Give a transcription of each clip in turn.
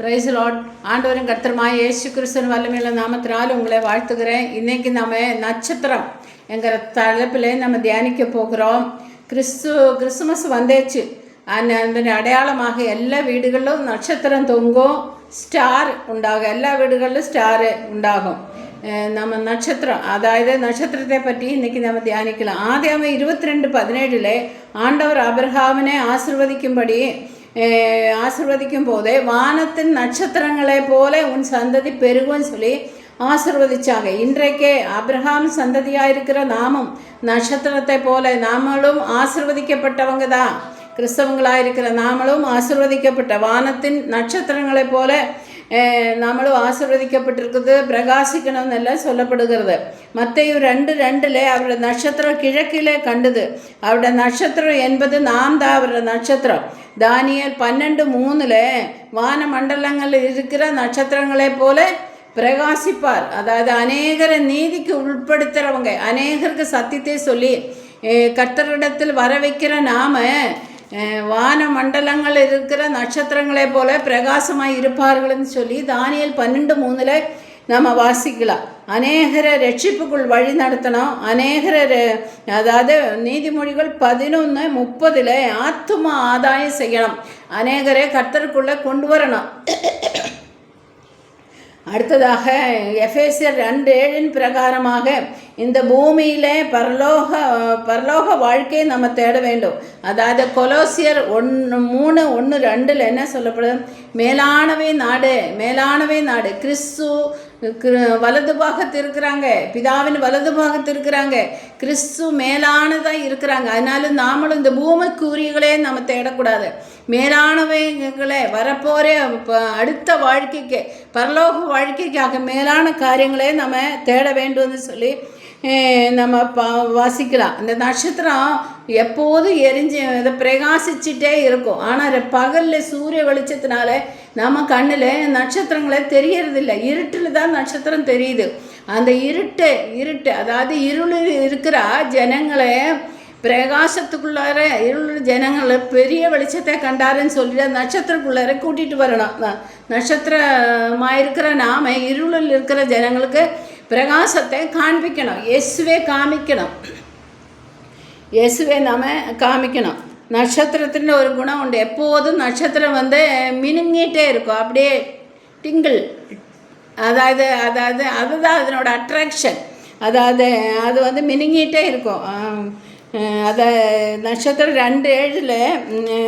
Price Lord ஆண்டவரும் கர்த்தரமாக இயேசு கிறிஸ்தன் வல்லமையில நாமத்தினால் உங்களை வாழ்த்துக்கிறேன் இன்றைக்கி நம்ம நட்சத்திரம் என்கிற தலைப்பில் நம்ம தியானிக்க போகிறோம். கிறிஸ்து கிறிஸ்துமஸ் வந்தேச்சு. அந்த அடையாளமாக எல்லா வீடுகளிலும் நட்சத்திரம் தொங்கும். ஸ்டார் உண்டாகும். எல்லா வீடுகளிலும் ஸ்டாரு உண்டாகும். நம்ம நட்சத்திரம் அதாவது நட்சத்திரத்தை பற்றி இன்றைக்கி நம்ம தியானிக்கலாம். ஆதியாம இருபத்தி ரெண்டு பதினேழில் ஆண்டவர் அபிரஹாமனை ஆசிர்வதிக்கும்படி ஆசிர்வதிக்கும் போதே வானத்தின் நட்சத்திரங்களைப் போல உன் சந்ததி பெருகும்னு சொல்லி ஆசிர்வதிச்சாங்க இன்றைக்கே அப்ரஹாம் சந்ததியாக இருக்கிற நாமும் நட்சத்திரத்தை போல நாமளும் ஆசிர்வதிக்கப்பட்டவங்க தான் கிறிஸ்தவங்களாக இருக்கிற நாமளும் ஆசிர்வதிக்கப்பட்ட வானத்தின் நட்சத்திரங்களைப் போல அஹ், நாமளும் ஆசிர்வதிக்கப்பட்டிருக்குது பிரகாசிக்கணும்னு எல்லாம் சொல்லப்படுகிறது மத்தையும் ரெண்டு ரெண்டில் அவரோட நட்சத்திரம் கிழக்கிலே கண்டுது அவரோட நட்சத்திரம் என்பது நாம் தான் அவரோட நட்சத்திரம் தானியல் பன்னெண்டு மூணில் வான மண்டலங்களில் இருக்கிற நட்சத்திரங்களைப் போல பிரகாசிப்பார் அதாவது அநேகரை நீதிக்கு உட்படுத்துகிறவங்க அநேகருக்கு சத்தியத்தை சொல்லி அஹ், கர்த்தரிடத்தில் வர வைக்கிற நாம அஹ், வான மண்டலங்கள் இருக்கிற நட்சத்திரங்களை போல பிரகாசமாக இருப்பார்கள்னு சொல்லி தானியல் பன்னெண்டு மூணில் நம்ம வாசிக்கலாம் அநேகரை ரட்சிப்புக்குள் வழி நடத்தணும் அநேகரை அதாவது நீதிமொழிகள் பதினொன்று முப்பதில் ஆத்தும ஆதாயம் செய்யணும் அநேகரை கர்த்தருக்குள்ளே கொண்டு வரணும் அடுத்ததாக எஃபேசியர் ரெண்டு ஏழின் பிரகாரமாக இந்த பூமியிலே பரலோக பரலோக வாழ்க்கையை நம்ம தேட வேண்டும். அதாவது கொலோசியர் ஒன்று மூணு ஒன்று ரெண்டில் என்ன சொல்லப்படுது? மேலானவை நாடு மேலானவை நாடு. கிறிஸ்து கிரு- வலது பாகத்து இருக்கிறாங்க. பிதாவின் வலது பாகத்து இருக்கிறாங்க. கிறிஸ்து மேலானதாக இருக்கிறாங்க. அதனால நாமளும் இந்த பூமிக்குரியங்களே நம்ம தேடக்கூடாது. மேலானவைங்களே வரப்போகிற ப- அடுத்த வாழ்க்கைக்கு பரலோக வாழ்க்கைக்காக மேலான காரியங்களே நம்ம தேட வேண்டும்னு சொல்லி நம்ம பா வாசிக்கலாம். இந்த நட்சத்திரம் எப்போதும் எரிஞ்சு இதை பிரகாசிச்சுட்டே இருக்கும். ஆனால் பகலில் சூரிய வெளிச்சத்தினால நம்ம கண்ணில் நட்சத்திரங்களே தெரியறதில்ல. இருட்டில் தான் நட்சத்திரம் தெரியுது. அந்த இருட்டு இருட்டு அதாவது இருளில் இருக்கிற ஜனங்களை பிரகாசத்துக்குள்ளார இருள் ஜனங்களை பெரிய வெளிச்சத்தை கண்டாருன்னு சொல்லிட்டு நட்சத்திரக்குள்ளார கூட்டிகிட்டு வரணும். நட்சத்திரமாக இருக்கிற நாம இருளில் இருக்கிற ஜனங்களுக்கு பிரகாசத்தை காண்பிக்கணும். இயேசுவே காமிக்கணும். இயேசுவே நாம காமிக்கணும். நட்சத்திரத்தின் ஒரு குணம் உண்டு. எப்போதும் நட்சத்திரம் வந்து மினுங்கிட்டே இருக்கும். அப்படியே டிங்கிள். அதாவது அதாவது அதுதான் அதனோட அட்ராக்ஷன் அதாவது அது வந்து மினுங்கிட்டே இருக்கும். ஆம். அஹ் அதை நட்சத்திரம் ரெண்டு ஏழில்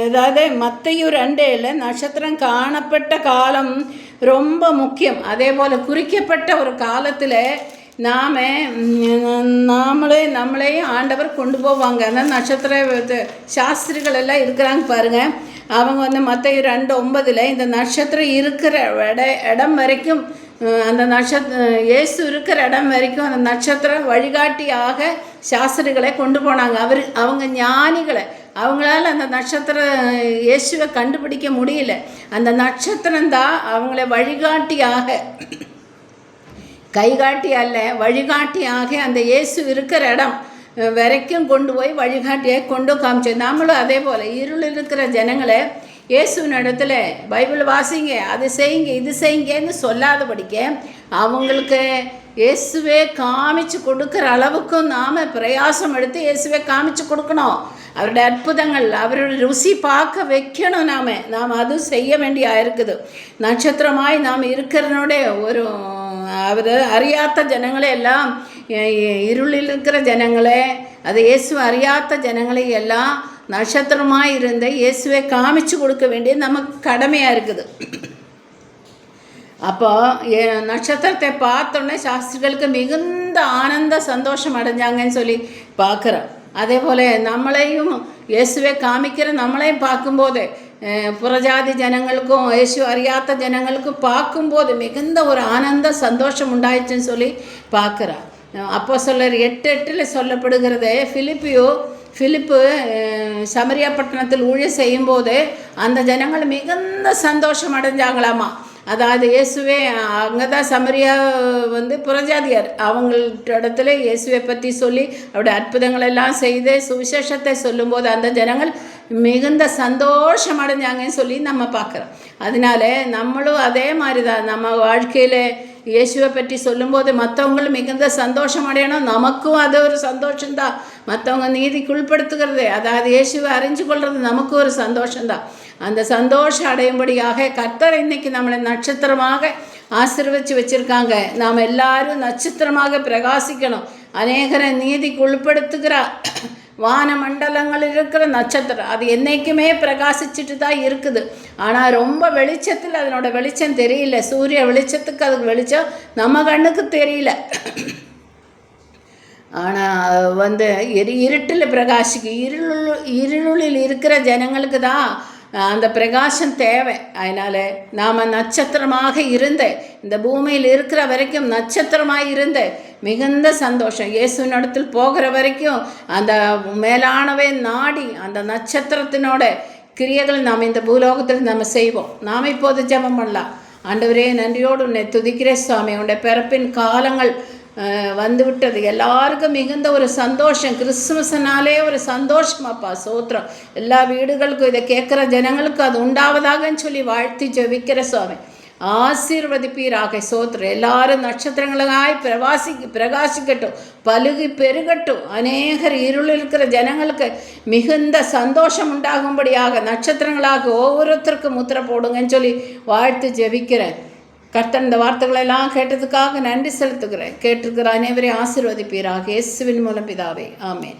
அதாவது மத்தையும் ரெண்டு ஏழில் நட்சத்திரம் காணப்பட்ட காலம் ரொம்ப முக்கியம் அதே போல் குறிக்கப்பட்ட ஒரு காலத்தில் நாம் நாமளே நம்மளையும் ஆண்டவர் கொண்டு போவாங்க. அந்த நட்சத்திர சாஸ்திரிகள் எல்லாம் இருக்கிறாங்க பாருங்கள் அவங்க வந்து மற்ற ரெண்டு ஒன்பதில் இந்த நட்சத்திரம் இருக்கிற இட இடம் வரைக்கும் அந்த நட்சத்திர இயேசு இருக்கிற இடம் வரைக்கும் அந்த நட்சத்திரம் வழிகாட்டியாக சாஸ்திரிகளை கொண்டு போனாங்க. அவர் அவங்க ஞானிகளை அவங்களால அந்த நட்சத்திர இயேசுவை கண்டுபிடிக்க முடியல. அந்த நட்சத்திரம் தான் அவங்கள வழிகாட்டியாக கைகாட்டி அல்ல வழிகாட்டியாக அந்த இயேசு இருக்கிற இடம் வரைக்கும் கொண்டு போய் வழிகாட்டியாக கொண்டு காமிச்சு நாமளும் அதே போல் இருளில் இருக்கிற ஜனங்களை இயேசுவின் இடத்துல பைபிள் வாசிங்க அது செய்யுங்க இது செய்யுங்கன்னு சொல்லாத படிக்க அவங்களுக்கு இயேசுவே காமிச்சு கொடுக்குற அளவுக்கும் நாம் பிரயாசம் எடுத்து இயேசுவே காமிச்சு கொடுக்கணும். அவருடைய அற்புதங்கள் அவருடைய ருசி பார்க்க வைக்கணும் நாம். நாம் அதுவும் செய்ய வேண்டியா இருக்குது. நட்சத்திரமாய் நாம் இருக்கிறனோட ஒரு அவர் அறியாத ஜனங்களை எல்லாம் இருளில் இருக்கிற ஜனங்களே அது இயேசு அறியாத ஜனங்களை எல்லாம் நட்சத்திரமாக இருந்த இயேசுவை காமிச்சு கொடுக்க வேண்டியது நமக்கு கடமையாக இருக்குது. அப்போ நட்சத்திரத்தை பார்த்தோன்னே சாஸ்திரிகளுக்கு மிகுந்த ஆனந்த சந்தோஷம் அடைஞ்சாங்கன்னு சொல்லி பார்க்குறோம். அதே போல் நம்மளையும் இயேசுவை காமிக்கிற நம்மளையும் பார்க்கும்போது புறஜாதி ஜனங்களுக்கும் ஏசு அறியாத ஜனங்களுக்கும் பார்க்கும்போது மிகுந்த ஒரு ஆனந்த சந்தோஷம் உண்டாயிடுச்சுன்னு சொல்லி பார்க்குறா அப்போ சொல்லர் எட்டு எட்டில் சொல்லப்படுகிறது ஃபிலிப்பியோ ஃபிலிப்பு அஹ், சமரியா பட்டணத்தில் ஊழிய செய்யும்போது அந்த ஜனங்கள் மிகுந்த சந்தோஷம் அடைஞ்சாங்களாமா அதாவது இயேசுவே அங்கே தான் சமரியா வந்து புறஜாதியார் அவங்கள்ட்ட இடத்துல இயேசுவை பற்றி சொல்லி அவருடைய அற்புதங்களெல்லாம் செய்து சுவிசேஷத்தை சொல்லும்போது அந்த ஜனங்கள் மிகுந்த சந்தோஷம் அடைஞ்சாங்கன்னு சொல்லி நம்ம பார்க்குறோம். அதனால நம்மளும் அதே மாதிரி தான் நம்ம வாழ்க்கையில் இயேசுவை பற்றி சொல்லும்போது மற்றவங்களும் மிகுந்த சந்தோஷம் அடையணும் நமக்கும் அது ஒரு சந்தோஷம்தான். மற்றவங்க நீதிக்கு உட்படுத்துகிறது அதாவது இயேசுவை அறிஞ்சு கொள்வது நமக்கும் ஒரு சந்தோஷம்தான். அந்த சந்தோஷம் அடையும்படியாக கர்த்தர் இன்னைக்கு நம்மளை நட்சத்திரமாக ஆசிர்வச்சு வச்சுருக்காங்க. நாம் எல்லாரும் நட்சத்திரமாக பிரகாசிக்கணும். அநேகரை நீதிக்கு வானமண்டலங்களில் இருக்கிற நட்சத்திரம். அது என்றைக்குமே பிரகாசிச்சுட்டு தான் இருக்குது. ஆனால் ரொம்ப வெளிச்சத்தில் அதனோட வெளிச்சம் தெரியல. சூரிய வெளிச்சத்துக்கு அதுக்கு வெளிச்சம் நம்ம கண்ணுக்கு தெரியல. ஆனால் வந்து இரு இருட்டில் பிரகாசிக்கும் இருள் இருளில் இருக்கிற ஜனங்களுக்கு தான் அந்த பிரகாசம் தேவை. அதனால் நாம் நட்சத்திரமாக இருந்தேன் இந்த பூமியில் இருக்கிற வரைக்கும் நட்சத்திரமாக இருந்தேன் மிகுந்த சந்தோஷம். இயேசுவினிடத்தில் போகிற வரைக்கும் அந்த மேலானவை நாடி அந்த நட்சத்திரத்தினோட கிரியைகள் நாம் இந்த பூலோகத்தில் நம்ம செய்வோம். நாம் இப்போது ஜபம் பண்ணலாம். ஆண்டவரே நன்றியோடு உன்னை துதிக்கிறே சுவாமி. உன்னுடைய பிறப்பின் காலங்கள் வந்துவிட்டது. எல்லாருக்கும் மிகுந்த ஒரு சந்தோஷம். கிறிஸ்துமஸ்னாலே ஒரு சந்தோஷமாப்பா சோத்திரம். எல்லா வீடுகளுக்கும் இதை கேட்குற ஜனங்களுக்கும் அது உண்டாவதாகன்னு சொல்லி வாழ்த்தி ஜெபிக்கிற சுவாமி. ஆசீர்வதிப்பீராக சோத்திரம் எல்லாரும் நட்சத்திரங்களாய் பிரவாசி பிரகாசிக்கட்டும் பலுகி பெருகட்டும். அநேகர் இருளில் இருக்கிற ஜனங்களுக்கு மிகுந்த சந்தோஷம் உண்டாகும்படியாக நட்சத்திரங்களாக ஒவ்வொருத்தருக்கும் முத்திரை போடுங்கன்னு சொல்லி வாழ்த்து ஜெபிக்கிறேன். கர்த்தன் இந்த வார்த்தைகளெல்லாம் கேட்டதுக்காக நன்றி செலுத்துகிறேன். கேட்டிருக்கிற அனைவரையும் ஆசீர்வதிப்பீராக. இயேசுவின் மூலம் பிதாவே. ஆமேன்.